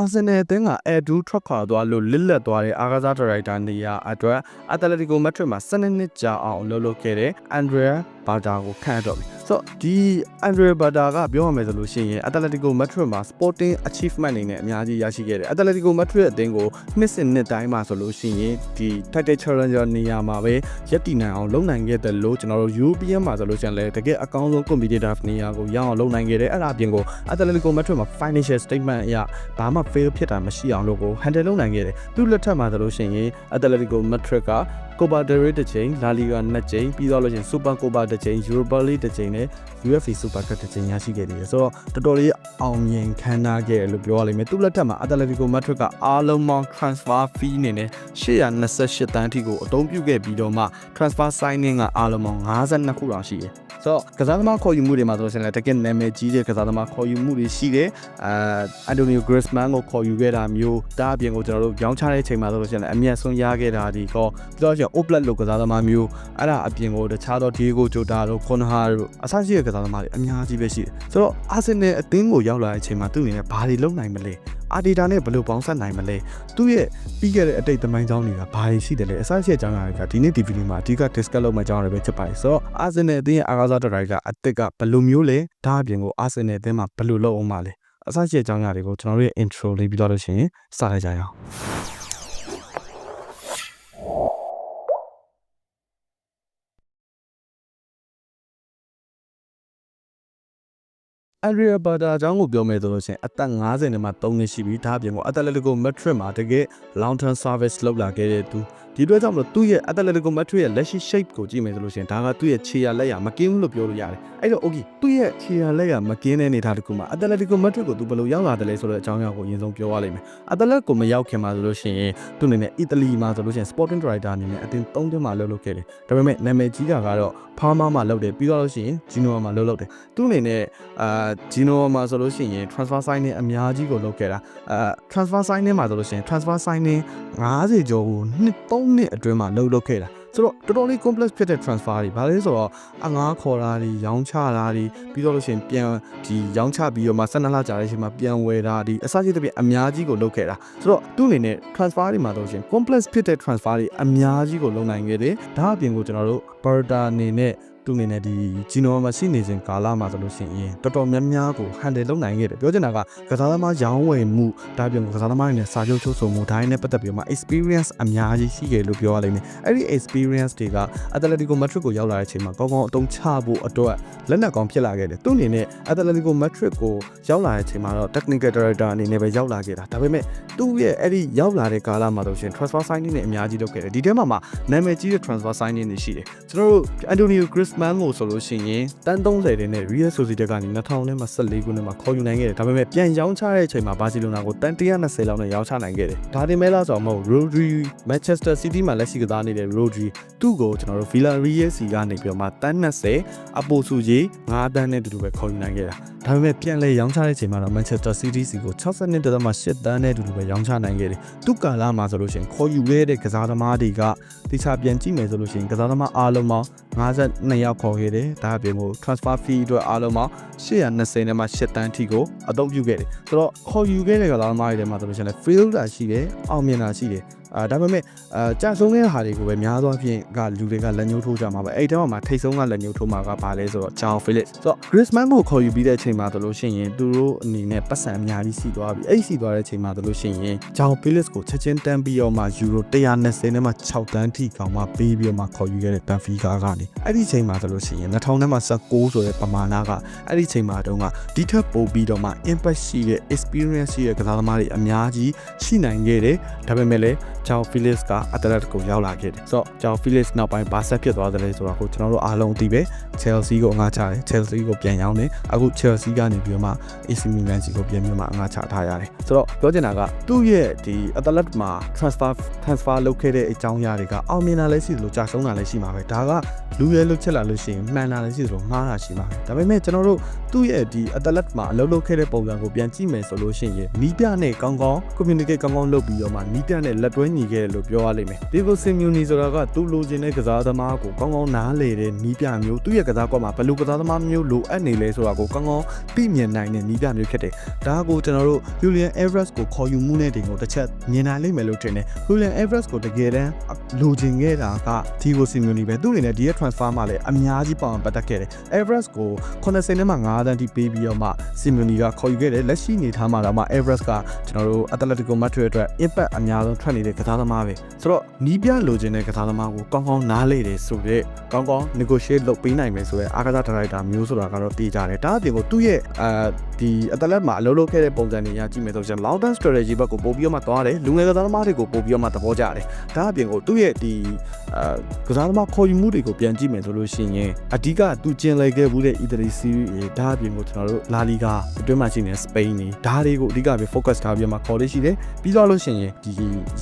အာဆင်နယ်အသင်းကအဲဒူးထွက်ခွာသွားလို့လစ်လက်သွားတဲ့အားကစားဒါရိုက်တာနေရာအတွက်အက်တလက်တီကိုမက်ဒရစ်မှာ12နှစ်ကြာအောင်လှုပ်လှုပ်ခဲ့တဲ့အန်ဒရီယာဘာတာကိုခန့်အပ်တော့ပြီဆိုတော့ဒီအန်ဒရီယာဘာတာကပြောရမယ်ဆိုလို့ရှိရင်အက်တလက်တီကိုမက်ဒရစ်မှာ sporting achievement အနေနဲ့အများကြီးရရှိခဲ့တယ်အက်တလက်တီကိုမက်ဒရစ်အသင်းကိုနှစ်စဉ်နှစ်တိုင်းမှာဆိုလို့ရှိရင်ဒီ title challenger နေရာမှာပဲရပ်တည်နိုင်အောင်လုပ်နိုင်ခဲ့တယ်လို့ကျွန်တော်တို့ European မှာဆိုလို့ရှိရင်လည်းတကယ်အကောင်းဆုံး competitive နေရာကိုရအောင်လုပ်နိုင်ခဲ့တယ်အဲ့ဒါအပြင်ကို Atletico Madrid မှာ financial statement အရဘာမှ fail ဖြစ်တာမရှိအောင်လို့ကို handle လုပ်နိုင်ခဲ့တယ်သူလက်ထက်မှာဆိုလို့ရှိရင် Atletico Madrid က Copa del Rey တစ်ချိန် La Liga နှစ်ချိန်ပြီးတော့လို့ရှိရင် Super Copa တစ်ချိန် Europa League တစ်ချိန်နဲ့ UEFA Super Cup တစ်ချိန်ရရှိခဲ့တယ်ဆိုတော့တော်တော်လေးအောင်မြင်ခံစားခဲ့တယ်လို့ပြောရလိမ့်မယ်သူလက်ထက်မှာ Atletico Madrid ကအားလုံးပေါင်း transfer fee အနေနဲ့828တန်းအထိကိုအသုံးပြုခဲ့ပြီးတော့မှ transfer signing ကအားလုံးပေါင်း52ခုတောင်ရှိတယ်ဆိုတော့ကစားသမားခေါ်ယူမှုတွေမှာဆိုလို့ရှိရင်လည်းတကယ်နာမည်ကြီးတဲ့ကစားသမားခေါ်ယူမှုတွေရှိတယ်အာအန်တိုနီယိုဂရစ်မန်ကိုခေါ်ယူခဲ့တာမျိုးဒါအပြင်ကိုကျွန်တော်တို့ရောင်းချတဲ့အချိန်မှာဆိုလို့ရှိရင်လည်းအမျက်ဆုံးရခဲ့တာဒီကောပြီးတော့ကျအိုပလက်လိုကစားသမားမျိုးအဲ့ဒါအပြင်ကိုတခြားသောဒီဂိုဂျိုတာတို့ခွန်ဟာတို့အဆရှိတဲ့ကစားသမားတွေအများကြီးပဲရှိတယ်ဆိုတော့အာဆင်နယ်အသင်းကိုရောက်လာတဲ့အချိန်မှာသူ့အနေနဲ့ဘာတွေလုပ်နိုင်မလဲအာဒီတာနဲ့ဘယ်လိုပေါင်းဆက်နိုင်မလဲသူ့ရဲ့ပြီးခဲ့တဲ့အတိတ်သမိုင်းကြောင်းတွေကဘာတွေရှိတယ်လဲအဆရှိတဲ့အကြောင်းအရာတွေကဒီနေ့ဒီဗီဒီယိုမှာအဓိက discuss လုပ်မယ့်အကြောင်းတွေပဲဖြစ်ပါတယ်ဆိုတော့အာဆင်နယ်အသင်းရဲ့အားကစားဒါရိုက်တာအသစ်ကဘယ်လိုမျိုးလဲဒါအပြင်ကိုအာဆင်နယ်အသင်းမှာဘယ်လိုလုပ်အောင်မလဲအဆရှိတဲ့အကြောင်းအရာတွေကိုကျွန်တော်တို့ရဲ့ intro လေးပြီးတော့လို့ရှိရင်စလိုက်ကြရအောင် အရီယာဘာတာအကြောင်းကိုပြောမယ်ဆိုလို့ရှိရင်အသက်50နဲ့မှ3နှစ်ရှိပြီဒါအပြင်ကိုအက်တလက်တီကိုမက်ဒရစ်မှာတကယ် long term service လုပ်လာခဲ့တဲ့သူဒီအတွက်ကြောင့်မလို့သူ့ရဲ့အက်တလက်တီကိုမက်ဒရစ်ရဲ့လက်ရှိ shape ကိုကြည့်မယ်ဆိုလို့ရှိရင်ဒါကသူ့ရဲ့ခြေရလက်ရမကင်းဘူးလို့ပြောလို့ရတယ်အဲ့တော့ okay သူ့ရဲ့ခြေရလက်ရမကင်းတဲ့အနေအထားတစ်ခုမှာအက်တလက်တီကိုမက်ဒရစ်ကိုသူဘယ်လိုရောက်လာတယ်လဲဆိုတဲ့အကြောင်းအရာကိုအရင်ဆုံးပြောရလိမ့်မယ်အက်တလက်ကိုမရောက်ခင်မှာဆိုလို့ရှိရင်သူ့အနေနဲ့အီတလီမှာဆိုလို့ရှိရင် sporting director အနေနဲ့အတင်း3တင်းမှာလှုပ်လုပ်ခဲ့တယ်ဒါပေမဲ့နာမည်ကြီးတာကတော့ဖားမားမှာလှုပ်တယ်ပြီးတော့လို့ရှိရင်ဂျီနိုမှာလှုပ်လုပ်တယ်သူ့အနေနဲ့အာဂျီနိုမှာဆိုလို့ရှိရင် transfer signing အများကြီးကိုလုပ်ခဲ့တာအာ transfer signing မှာဆိုလို့ရှိရင် transfer signing 90ကျော်ကိုနှစ်3နှစ်အတွင်းမှာလှုပ်လုပ်ခဲ့တာဆိုတော့တော်တော်လေး complex ဖြစ်တဲ့ transfer တွေဘာလဲဆိုတော့အငားခေါ်တာတွေရောင်းချတာတွေပြီးတော့လို့ရှိရင်ပြန်ဒီရောင်းချပြီးတော့မှ12လကြာတဲ့အချိန်မှာပြန်ဝယ်တာဒီအစရှိတဲ့ပြင်အများကြီးကိုလုပ်ခဲ့တာဆိုတော့သူ့အနေနဲ့ transfer တွေမှာဆိုလို့ရှိရင် complex ဖြစ်တဲ့ transfer တွေအများကြီးကိုလုပ်နိုင်ခဲ့တယ်ဒါအပြင်ကိုကျွန်တော်တို့ Barta အနေနဲ့ သူအနေနဲ့ဒီဂျီနိုမှာရှိနေစဉ်ကာလမှာဆိုလို့ရှိရင်တော်တော်များများကို handle လုပ်နိုင်ခဲ့တယ်ပြောချင်တာကကစားသမားရောင်းဝယ်မှုဒါပြင်ကိုကစားသမားတွေနဲ့စာချုပ်ချုပ်ဆိုမှုဒါတွေနဲ့ပတ်သက်ပြီးတော့မှ experience အများကြီးရှိခဲ့လို့ပြောရလိမ့်မယ်အဲ့ဒီ experience တွေက Atletico Madrid ကိုရောက်လာတဲ့အချိန်မှာကောင်းကောင်းအသုံးချဖို့အတွက်လက်နက်ကောင်းဖြစ်လာခဲ့တယ်သူအနေနဲ့ Atletico Madrid ကိုရောက်လာတဲ့အချိန်မှာတော့ technical director အနေနဲ့ပဲရောက်လာခဲ့တာဒါပေမဲ့သူ့ရဲ့အဲ့ဒီရောက်လာတဲ့ကာလမှာဆိုရှင် transfer signing နဲ့အများကြီးလုပ်ခဲ့တယ်ဒီထဲမှာမှနာမည်ကြီးတဲ့ transfer signing တွေရှိတယ်ကျွန်တော်တို့ Antonio Griezmann ကိုဆိုလို့ရှိရင်တန်း30တဲ့နဲ့ Real Sociedad ကနေ2014ခုနှစ်မှာခေါ်ယူနိုင်ခဲ့တယ်ဒါပေမဲ့ပြန်ရောင်းချတဲ့အချိန်မှာဘာစီလိုနာကိုတန်း120လောက်နဲ့ရောင်းချနိုင်ခဲ့တယ်ဒါတင်မဲ့လားဆိုတော့မဟုတ် Rodri Manchester City မှာလက်ရှိကစားနေတဲ့ Rodri သူ့ကိုကျွန်တော်တို့ Villarreal စီကနေပြီးတော့မှတန်း20အပိုစုကြီး9တန်းနဲ့တူတူပဲခေါ်ယူနိုင်ခဲ့တာဒါပေမဲ့ပြန်လဲရောင်းချတဲ့အချိန်မှာတော့ Manchester City စီကို62.8တန်းနဲ့တူတူပဲရောင်းချနိုင်ခဲ့တယ်သူ့ကာလမှာဆိုလို့ရှိရင်ခေါ်ယူခဲ့တဲ့ကစားသမားတွေကတခြားပြန်ကြည့်မယ်ဆိုလို့ရှိရင်ကစားသမားအားလုံးပေါင်း52ယောက်ခေါ်ခဲ့တယ်ဒါအပြင်ကို transfer fee အတွက်အားလုံးပေါင်း820နဲ့မှ8တန်းထိကိုအသုံးပြုခဲ့တယ်ဆိုတော့ခေါ်ယူခဲ့တဲ့ကစားသမားတွေထဲမှာဆိုလို့ရှိရင်လည်း fielder ရှိတယ်အောင်မြင်တာရှိတယ်အာဒါပေမဲ့အာကြာဆုံးတဲ့ဟာတွေကိုပဲများသောအားဖြင့်ကလူတွေကလက်ညှိုးထိုးကြမှာပဲအဲ့ဒီထဲမှာထိတ်ဆုံးကလက်ညှိုးထိုးမှာကဘာလဲဆိုတော့ Joao Felix ဆိုတော့ Griezmann ကိုခေါ်ယူပြီးတဲ့အချိန်မှာဆိုလို့ရှိရင်သူတို့အနေနဲ့ပတ်စံအများကြီးစီသွားပြီအဲ့ဒီစီသွားတဲ့အချိန်မှာဆိုလို့ရှိရင် Joao Felix ကိုချက်ချင်းတန်းပြီးတော့မှယူရို120နဲ့မှ6တန်းထိကောင်မှပေးပြီးတော့မှခေါ်ယူခဲ့တဲ့ Benfica ကနေအဲ့ဒီအချိန်မှာဆိုလို့ရှိရင်2000နဲ့မှ19ဆိုတဲ့ပမာဏကအဲ့ဒီအချိန်မှာတုန်းကဒီထက်ပိုပြီးတော့မှ impact ရှိတဲ့ experience ရှိတဲ့ကစားသမားတွေအများကြီးရှိနိုင်ခဲ့တယ်ဒါပေမဲ့လည်း ဂျောင်ဖီလစ်ကအတလက်ကိုရောက်လာခဲ့တယ်ဆိုတော့ဂျောင်ဖီလစ်နောက်ပိုင်းဘာဆက်ဖြစ်သွားတယ်လဲဆိုတော့ကိုကျွန်တော်တို့အားလုံးသိပဲချယ်လ်ဆီကိုငါချတယ်ချယ်လ်ဆီကိုပြန်ရောင်းတယ်အခုချယ်လ်ဆီကနေပြီးတော့မှ AC Milan စီကိုပြန်ပြီးမှငါချထားရတယ်ဆိုတော့ပြောချင်တာကသူ့ရဲ့ဒီအတလက်မှာ transfer transfer လုပ်ခဲ့တဲ့အကြောင်းအရာတွေကအောင်မြင်တာလည်းရှိသလိုကြာဆုံးတာလည်းရှိမှာပဲဒါကလူရဲလုတ်ချက်လာလို့ရှိရင်မှန်တာလည်းရှိသလိုမှားတာရှိမှာပဲဒါပေမဲ့ကျွန်တော်တို့သူ့ရဲ့ဒီအတလက်မှာအလုပ်လုပ်ခဲ့တဲ့ပုံစံကိုပြန်ကြည့်မယ်ဆိုလို့ရှိရင်နီးပြနဲ့ကောင်းကောင်း communicate ကောင်းကောင်းလုပ်ပြီးတော့မှနီးပြနဲ့လက်တွဲညညီခဲ့တယ်လို့ပြောရလိမ့်မယ်ဒီကိုစင်မြူနီဆိုတာကသူ့လိုချင်တဲ့ကစားသမားကိုကောင်းကောင်းနားလေတဲ့နီးပြမျိုးသူ့ရဲ့ကစားကွက်မှာဘယ်လိုကစားသမားမျိုးလိုအပ်နေလဲဆိုတာကိုကောင်းကောင်းသိမြင်နိုင်တဲ့နီးပြမျိုးဖြစ်တယ်ဒါကိုကျွန်တော်တို့ Julian Everest ကိုခေါ်ယူမှုနဲ့တင်ကိုတစ်ချက်မြင်နိုင်လိမ့်မယ်လို့ထင်တယ် Julian Everest ကိုတကယ်တမ်းလိုချင်ခဲ့တာကဒီကိုစင်မြူနီပဲသူ့အနေနဲ့ဒီရဲ့ transfer မှာလည်းအများကြီးပါဝင်ပတ်သက်ခဲ့တယ် Everest ကို80နဲ့မှ9တန်းထိပေးပြီးတော့မှစင်မြူနီကခေါ်ယူခဲ့တယ်လက်ရှိအနေထားမှာတော့မှ Everest ကကျွန်တော်တို့ Atletico Madrid အတွက် impact အများဆုံးထွက်နေတဲ့ကစားသမားပဲဆိုတော့နီးပြလိုချင်တဲ့ကစားသမားကိုကောင်းကောင်းနားလေတယ်ဆိုတော့ကောင်းကောင်း negotiate လုပ်ပေးနိုင်မယ်ဆိုတော့အားကစားဒါရိုက်တာမျိုးဆိုတာကတော့တည်ကြတယ်ဒါအပြင်ကိုသူ့ရဲ့အာဒီအတလက်မှာအလုပ်လုပ်ခဲ့တဲ့ပုံစံတွေရကြည့်မယ်ဆိုရင် long term strategy ဘက်ကိုပို့ပြီးတော့မှသွားတယ်လူငယ်ကစားသမားတွေကိုပို့ပြီးတော့မှသဘောကျတယ်ဒါအပြင်ကိုသူ့ရဲ့ဒီအာကစားသမားခေါ်ယူမှုတွေကိုပြန်ကြည့်မယ်ဆိုလို့ရှိရင်အဓိကသူကျင်လည်ခဲ့မှုတဲ့အီတလီစီးရီးဒါအပြင်ကိုကျွန်တော်တို့လာလီဂါအတွင်းမှာရှိနေတဲ့စပိန်နေဒါတွေကိုအဓိကပဲ focus ထားပြီးတော့မှခေါ်လေးရှိတယ်ပြီးတော့လို့ရှိရင်ဒီ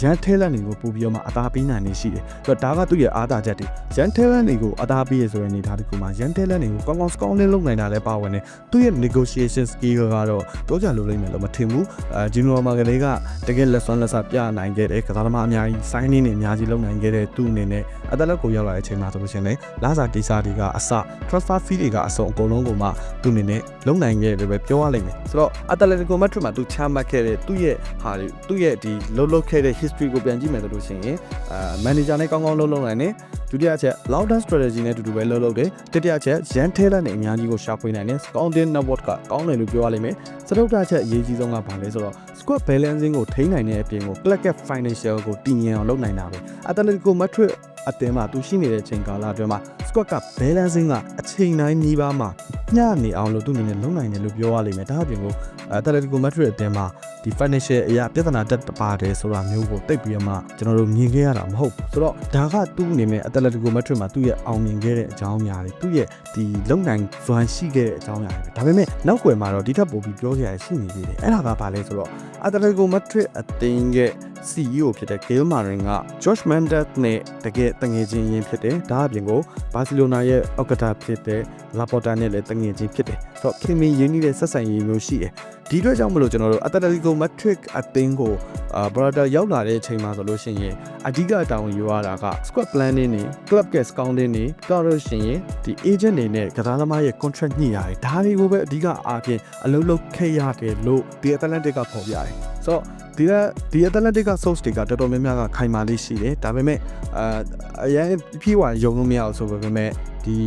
ရန်ထဲလက်တွေကိုပို့ပြီးတော့မှအသားပေးနိုင်နေရှိတယ်ဆိုတော့ဒါကသူ့ရဲ့အားသာချက်တွေရန်ထဲလက်တွေကိုအသားပေးရဆိုတဲ့အနေအထားတစ်ခုမှာရန်ထဲလက်တွေကိုကောင်းကောင်း scouting လုပ်နိုင်တာလည်းပါဝင်တယ်သူ့ရဲ့ negotiation skill ကတော့ပြောကြလို့လိမ့်မယ်လို့မထင်ဘူးအဲဂျီနိုမာကလေးကတကယ်လက်စွမ်းလက်စပြနိုင်ခဲ့တယ်ကစားသမားအများကြီး signing တွေအများကြီးလုပ်နိုင်ခဲ့တဲ့သူ့အနေနဲ့အသက်လက်ကိုရောက်လာတဲ့အချိန်မှာဆိုလို့ရှိရင်လည်းလာစာဒေစာတွေကအစ transfer fee တွေကအစုံအကုန်လုံးကိုမှသူ့အနေနဲ့လုံနိုင်ခဲ့တယ်ပဲပြောရလိမ့်မယ်ဆိုတော့ Atletico Madrid မှာသူချမှတ်ခဲ့တဲ့သူ့ရဲ့ဟာတွေသူ့ရဲ့ဒီလှုပ်လှုပ်ခဲ့တဲ့ history ကိုပြန်ကြည့်မယ်ဆိုလို့ရှိရင်အာ manager နဲ့ကောင်းကောင်းလှုပ်လှုပ်နိုင်တယ်ဒုတိယအချက် long term strategy နဲ့အတူတူပဲလှုပ်လှုပ်တယ်တတိယအချက် Jan Taylor နဲ့အများကြီးကိုရှာဖွေနိုင်တယ် scouting network ကကောင်းတယ်လို့ပြောရလိမ့်မယ်စတုတ္ထအချက်အရေးကြီးဆုံးကဘာလဲဆိုတော့ squad balancing ကိုထိန်းနိုင်တဲ့အပြင်ကို club cap financial ကိုတည်ငြိမ်အောင်လုပ်နိုင်တာပဲ Atletico Madrid အသင်းမှာသူရှိနေတဲ့အချိန်ကာလအတွင်းမှာ squad က balancing ကအချိန်တိုင်းနှီးပါးမှာညနေအောင်လို့သူအနေနဲ့လုံနိုင်တယ်လို့ပြောရလိမ့်မယ်ဒါအပြင်ကို Atletico Madrid အသင်းမှာဒီ financial အရာပြဿနာတက်ပါတယ်ဆိုတာမျိုးကိုတိတ်ပြီးတော့မှကျွန်တော်တို့မြင်ခဲ့ရတာမဟုတ်ဘူးဆိုတော့ဒါကသူ့အနေနဲ့ Atletico Madrid မှာသူ့ရဲ့အောင်မြင်ခဲ့တဲ့အကြောင်းအရာတွေသူ့ရဲ့ဒီလုံနိုင်စွမ်းရှိခဲ့တဲ့အကြောင်းအရာတွေဒါပေမဲ့နောက်ွယ်မှာတော့ဒီထက်ပိုပြီးပြောစရာရှိနေသေးတယ်အဲ့ဒါကဘာလဲဆိုတော့ Atletico Madrid အသင်းရဲ့ CEO ဖြစ်တဲ့ Gail Marin က Josh Mendes နဲ့တကယ်တငယ်ချင်းရင်းဖြစ်တယ်ဒါအပြင်ကိုဘာစီလိုနာရဲ့ဥက္ကဋ္ဌဖြစ်တဲ့ Laporta နဲ့လည်းတငယ်ချင်းဖြစ်တယ်ဆိုတော့ခင်မင်းရင်းနှီးတဲ့ဆက်ဆံရေးမျိုးရှိတယ်ဒီအတွက်ကြောင့်မလို့ကျွန်တော်တို့ Atletico Madrid အသင်းကိုအာ brother ရောက်လာတဲ့အချိန်မှာဆိုလို့ရှိရင်အဓိကတာဝန်ယူရတာက squad planning တွေ club case scouting တွေတော့လို့ရှိရင်ဒီ agent တွေနဲ့ကစားသမားရဲ့ contract ညှိရတယ်ဒါတွေကိုပဲအဓိကအားဖြင့်အလုပ်လုပ်ခဲ့ရတယ်လို့ဒီ Atlantic ကဖော်ပြတယ်ဆိုတော့ ဒီကဒီ Atlantic က source တွေကတော်တော်များများကခိုင်မာလေးရှိတယ်ဒါပေမဲ့အာအရင်ပြေးဝယုံလို့မရအောင်ဆိုပေမဲ့ ဒီ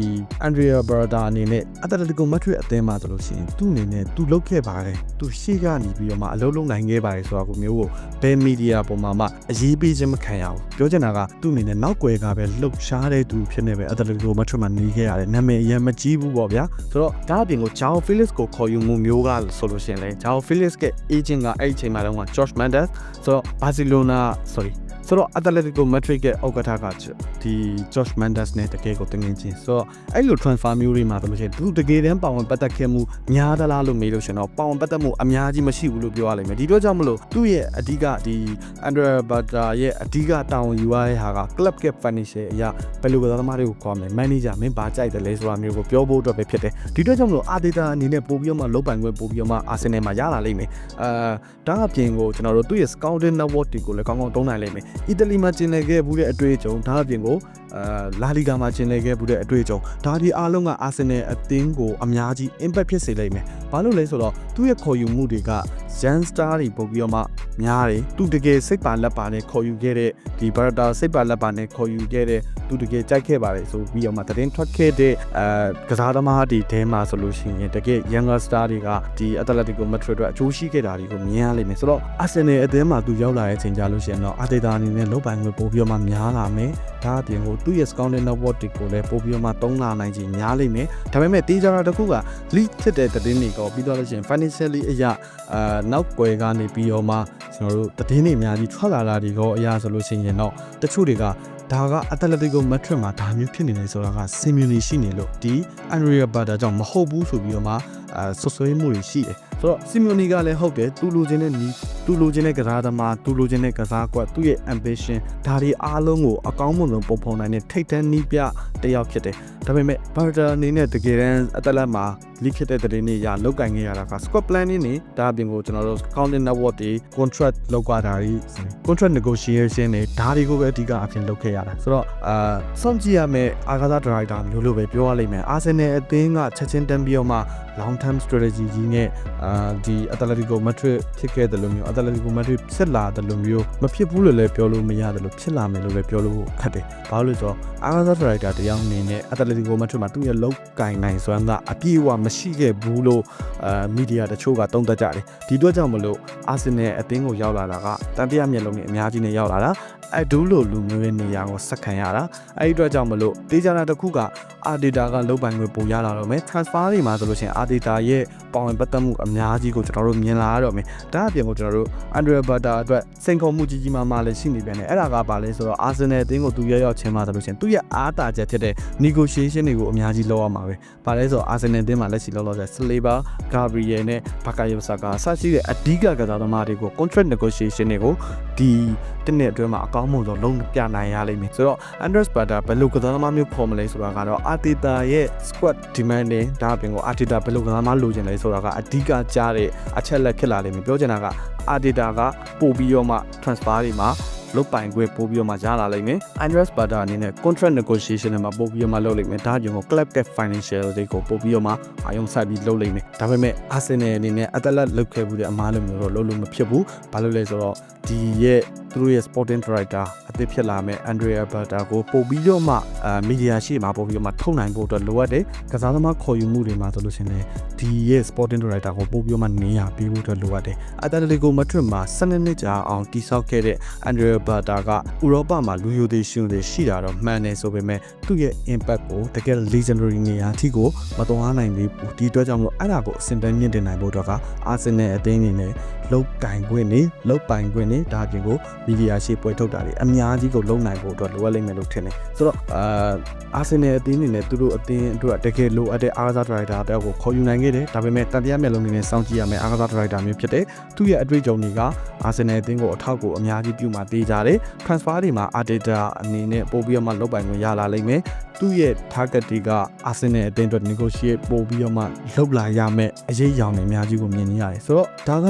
Andrea Berta အနေနဲ့ Atletico Madrid အသင်းမှာဆိုလို့ရှိရင်သူ့အနေနဲ့သူလုပ်ခဲ့ပါတယ်သူရှေ့ကနေပြီးတော့မှအလုပ်လုပ်နိုင်ခဲ့ပါတယ်ဆိုတာကိုမျိုးကိုဘယ်မီဒီယာပေါ်မှာမှအရေးပေးခြင်းမခံရဘူးပြောချင်တာကသူ့အနေနဲ့နောက်ွယ်ကပဲလှုပ်ရှားတဲ့သူဖြစ်နေပဲ Atletico Madrid မှာနေခဲ့ရတယ်နာမည်အရင်မကြီးဘူးပေါ့ဗျာဆိုတော့ဒါအပြင်ကို Joao Felix ကိုခေါ်ယူမှုမျိုးကဆိုလို့ရှိရင်လေ Joao Felix ရဲ့ agent ကအဲ့ဒီအချိန်မှာတော့ George Mendes ဆိုတော့ Barcelona sorry ဆိုတော့ Atletico Madrid ရဲ့ဥက္ကဋ္ဌကဒီ George Mendes နဲ့တကယ်ကိုတင်ငင်ချင်းဆိုတော့အဲ့လို transfer မျိုးတွေမှာဆိုလို့ရှိရင်သူတကယ်တမ်းပါဝင်ပတ်သက်ခဲ့မှုများသလားလို့မေးလို့ရှင်တော့ပါဝင်ပတ်သက်မှုအများကြီးမရှိဘူးလို့ပြောရလိမ့်မယ်ဒီတော့ကြောင့်မလို့သူ့ရဲ့အဓိကဒီ Andrea Berta ရဲ့အဓိကတာဝန်ယူရတဲ့ဟာက club cap financial အရာဘယ်လိုကစားသမားတွေကိုခေါ်မယ် manager မင်းဘာကြိုက်တယ်လဲဆိုတာမျိုးကိုပြောဖို့အတွက်ပဲဖြစ်တယ်ဒီတော့ကြောင့်မလို့ Arteta အနေနဲ့ပို့ပြီးတော့မှလုတ်ပိုင်ခွင့်ပို့ပြီးတော့မှ Arsenal မှာရလာလိမ့်မယ်အာဒါအပြင်ကိုကျွန်တော်တို့သူ့ရဲ့ scouting network တွေကိုလည်းကောင်းကောင်းသုံးနိုင်လိမ့်မယ်အီတလီမှာကျင်လည်ခဲ့ဘူးတဲ့အတွေ့အကြုံဒါအပြင်ကို အာလာလီဂါမှာကျင်လည်ခဲ့ဘူးတဲ့အတွေ့အကြုံဒါဒီအားလုံးကအာဆင်နယ်အသင်းကိုအများကြီး impact ဖြစ်စေလိမ့်မယ်။ဘာလို့လဲဆိုတော့သူ့ရဲ့ခေါ်ယူမှုတွေက Jan Star တွေပုံပြီးတော့မှများတယ်။သူတကယ်စိတ်ပါလက်ပါနဲ့ခေါ်ယူခဲ့တဲ့ဒီ Barata စိတ်ပါလက်ပါနဲ့ခေါ်ယူခဲ့တဲ့သူတကယ်ကြိုက်ခဲ့ပါတယ်ဆိုပြီးတော့မှသတင်းထွက်ခဲ့တဲ့အဲကစားသမားတွေထဲမှာဆိုလို့ရှိရင်တကယ် Younger Star တွေကဒီ Atletico Madrid အတွက်အကျိုးရှိခဲ့တာတွေကိုမြင်ရလိမ့်မယ်။ဆိုတော့ Arsenal အသင်းမှာသူရောက်လာတဲ့အချိန်ကြာလို့ရှိရင်တော့ Arteta အနေနဲ့လောက်ပိုင်ခွင့်ပို့ပြီးတော့မှများလာမယ်။ဒါအပြင်ကိုသူ့ရဲ့ scouting network တွေကိုလည်းပို့ပြီးတော့မှသုံးလာနိုင်ခြင်းများလိမ့်မယ်။ဒါပေမဲ့တေးကြတာတစ်ခုက lead ဖြစ်တဲ့သတင်းတွေကောပြီးတော့လို့ရှိရင် financially အရာအာနောက်ွယ်ကနေပြီးတော့မှကျွန်တော်တို့သတင်းတွေအများကြီးထွက်လာတာဒီကောအရာဆိုလို့ရှိရင်တော့တချို့တွေကဒါက Atletico Madrid မှာဒါမျိုးဖြစ်နေတယ်ဆိုတာက similarly ရှိနေလို့ဒီ Andrea Berta ကြောင့်မဟုတ်ဘူးဆိုပြီးတော့မှအာဆွဆွဲမှုတွေရှိတယ် ဆိုတော့စီမီယိုနီကလည်းဟုတ်တယ်သူလိုချင်တဲ့နီးသူလိုချင်တဲ့ကစားသမားသူလိုချင်တဲ့ကစားကွက်သူ့ရဲ့ ambition ဒါတွေအားလုံးကိုအကောင်းမွန်ဆုံးပုံဖော်နိုင်တဲ့ထိတ်တန်းနီးပြတစ်ယောက်ဖြစ်တယ်ဒါပေမဲ့ဘာတာအနေနဲ့တကယ်တမ်းအသက်လက်မှာလိဖြစ်တဲ့တဲ့နေ့ရလောက်ကင်ခဲ့ရတာက squad planning နဲ့ဒါအပြင်ကိုကျွန်တော်တို့ accounting network တွေ contract လောက်ကြတာတွေ contract negotiation တွေဒါတွေကိုပဲအဓိကအဖြစ်လုပ်ခဲ့ရတာဆိုတော့အာစောင့်ကြည့်ရမယ့်အာကာသ director မျိုးလိုပဲပြောရလိမ့်မယ်အာဆင်နယ်အသင်းကချက်ချင်းတန်းပြီးတော့မှ long term strategy ကြီးနဲ့အာဒီ Atletico Madrid ဖြစ်ခဲ့တယ်လို့မျိုး Atletico Madrid ဖြစ်လာတယ်လို့မျိုးမဖြစ်ဘူးလို့လည်းပြောလို့မရတယ်လို့ဖြစ်လာမယ်လို့လည်းပြောလို့ခက်တယ်ဘာလို့လဲဆိုတော့အာကာသ director တယောက်အနေနဲ့ Atletico Madrid မှာသူ့ရဲ့လောက်ကင်နိုင်စွမ်းကအပြည့်အဝမရှိခဲ့ဘူးလို့အာမီဒီယာတချို့ကတုံ့တက်ကြတယ်ဒီအတွက်ကြောင့်မလို့အာဆင်နယ်အသင်းကိုရောက်လာတာကတန်ပြမျက်လုံးနဲ့အများကြီးနဲ့ရောက်လာတာအဒူးလိုလူမျိုးရဲ့နေရာကိုဆက်ခံရတာအဲ့ဒီအတွက်ကြောင့်မလို့တေးကြတာတစ်ခုကအာဒေတာကလုတ်ပိုင်ခွင့်ပုံရလာတော့မယ် transfer တွေမှာဆိုလို့ရှိရင်အာဒေတာရဲ့ပေါဝင်ပတ်သက်မှုအများကြီးကိုကျွန်တော်တို့မြင်လာရတော့မယ်ဒါအပြင်ကိုကျွန်တော်တို့ Andrea Bata အတွက်စိန်ခေါ်မှုကြီးကြီးမားမားလည်းရှိနေပြန်တယ်အဲ့ဒါကဘာလဲဆိုတော့ Arsenal အသင်းကိုသူရောက်ရောက်ချင်းမှာဆိုလို့ရှိရင်သူ့ရဲ့အားတာချက်ဖြစ်တဲ့ negotiation တွေကိုအများကြီးလုပ်ရမှာပဲဘာလဲဆိုတော့ Arsenal အသင်းမှာလက်ရှိလောလောဆယ် Saliba, Gabriel နဲ့ Bakayo Saka အစရှိတဲ့အဓိကကစားသမားတွေကို contract negotiation တွေကိုဒီတစ်နှစ်အတွင်းမှာအကောင်းဆုံးဆုံးလုံးပြနိုင်ရလိမ့်မယ်ဆိုတော့ Andres Bata ဘယ်လိုကစားသမားမျိုးခေါ်မလဲဆိုတာကတော့ Arteta ရဲ့ squad demanding ဒါအပြင်ကို Arteta ဘယ်လိုကစားသမားလိုချင်လဲဆိုတာကအဓိကကြားတဲ့အချက်လက်ဖြစ်လာလိမ့်မယ်ပြောချင်တာက Arteta ကပို့ပြီးတော့မှ transfer တွေမှာ လုတ်ပိုင်ခွင့်ပို့ပြီးတော့မှရလာလိမ့်မယ် Andres Bata အနေနဲ့ contract negotiation တွေမှာပို့ပြီးတော့မှလုပ်လိမ့်မယ်ဒါကြောင့် club ရဲ့ financial တွေကိုပို့ပြီးတော့မှအာရုံစိုက်ပြီးလုပ်လိမ့်မယ်ဒါပေမဲ့ Arsenal အနေနဲ့အသက်လက်လုပ်ခဲ့မှုတဲ့အမားလိုမျိုးတော့လုပ်လို့မဖြစ်ဘူးဘာလို့လဲဆိုတော့ဒီရဲ့သူတို့ရဲ့ sporting director အသစ်ဖြစ်လာမဲ့ Andrea Bata ကိုပို့ပြီးတော့မှအာမီဒီယာရှိမှာပို့ပြီးတော့မှထုတ်နိုင်ဖို့အတွက်လိုအပ်တယ်ကစားသမားခေါ်ယူမှုတွေမှာဆိုလို့ရှိရင်လည်းဒီရဲ့ sporting director ကိုပို့ပြီးတော့မှနေရပေးဖို့အတွက်လိုအပ်တယ်အတလက်ကိုမထရမှာ12နှစ်ကြာအောင်တိစောက်ခဲ့တဲ့ Andrea Bata ကဥရောပမှာလူယိုသေးရှင်တွေရှိတာတော့မှန်တယ်ဆိုပေမဲ့သူ့ရဲ့ impact ကိုတကယ် legendary နေရာအထိကိုမတော်အားနိုင်သေးဘူးဒီအတွက်ကြောင့်မလို့အဲ့ဒါကိုအစင်တန်းမြင့်တင်နိုင်ဖို့အတွက်က Arsenal အသင်းအနေနဲ့လုတ်ကင်ခွင့်နေလုတ်ပိုင်ခွင့်နေဒါပြင်ကိုမီဒီယာရှိပွဲထုတ်တာတွေအများကြီးကိုလုံနိုင်ဖို့အတွက်လိုအပ်လိမ့်မယ်လို့ထင်တယ်ဆိုတော့အာအာဆင်နယ်အသင်းအနေနဲ့သူတို့အသင်းအတွက်တကယ်လိုအပ်တဲ့အားကစားဒရိုက်တာတယောက်ကိုခေါ်ယူနိုင်ခဲ့တယ်ဒါပေမဲ့တန်တရားမျက်လုံးတွေနဲ့စောင့်ကြည့်ရမယ်အားကစားဒရိုက်တာမျိုးဖြစ်တယ်သူ့ရဲ့အတွေ့အကြုံတွေကအာဆင်နယ်အသင်းကိုအထောက်အကူအများကြီးပြုမှပေးကြတယ် transfer တွေမှာ Arteta အနေနဲ့ပို့ပြီးတော့မှလုပ်ပိုင်ခွင့်ရလာလိမ့်မယ်သူ့ရဲ့ target တွေကအာဆင်နယ်အသင်းအတွက် negotiate ပို့ပြီးတော့မှလုပ်လာရမယ်အရေးရောင်တွေအများကြီးကိုမြင်နေရတယ်ဆိုတော့ဒါက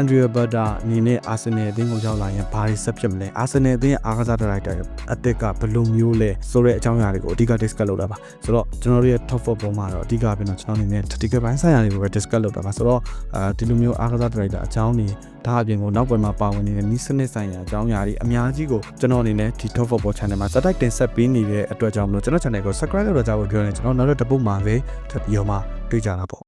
Andrea Bata အနေနဲ့အာဆင်နယ်အသင်းကိုရောက်လာရင်ဘာတွေဆက်ဖြစ်မလဲအာဆင်နယ်အသင်းရဲ့အားကစားဒါရိုက်တာအသက်ကဘယ်လိုမျိုးလဲဆိုတဲ့အကြောင်းအရာတွေကိုအဓိက discuss လုပ်တာပါဆိုတော့ကျွန်တော်တို့ရဲ့ top 4ပုံမှာတော့အဓိကပြန်တော့ကျွန်တော်အနေနဲ့ tactical ဘိုင်းဆိုင်ရာတွေကိုပဲ discuss လုပ်တာပါဆိုတော့အဲဒီလိုမျိုးအားကစားဒါရိုက်တာအကြောင်းတွေ ဒါအပြင်ကိုနောက်ပိုင်းမှာပါဝင်နေတဲ့နီးစနစ်ဆိုင်ရာအကြောင်းအရာတွေအများကြီးကိုကျွန်တော်အနေနဲ့ဒီ top football channel မှာစတိုက်တင်ဆက်ပေးနေတဲ့အတွက်ကြောင့်မလို့ကျွန်တော် channel ကို subscribe လုပ်တော့ကြဖို့ပြောနေကျွန်တော်နောက်တစ်ပုတ်မှာပဲထပ်ပြီးတော့မှတွေ့ကြတာပေါ့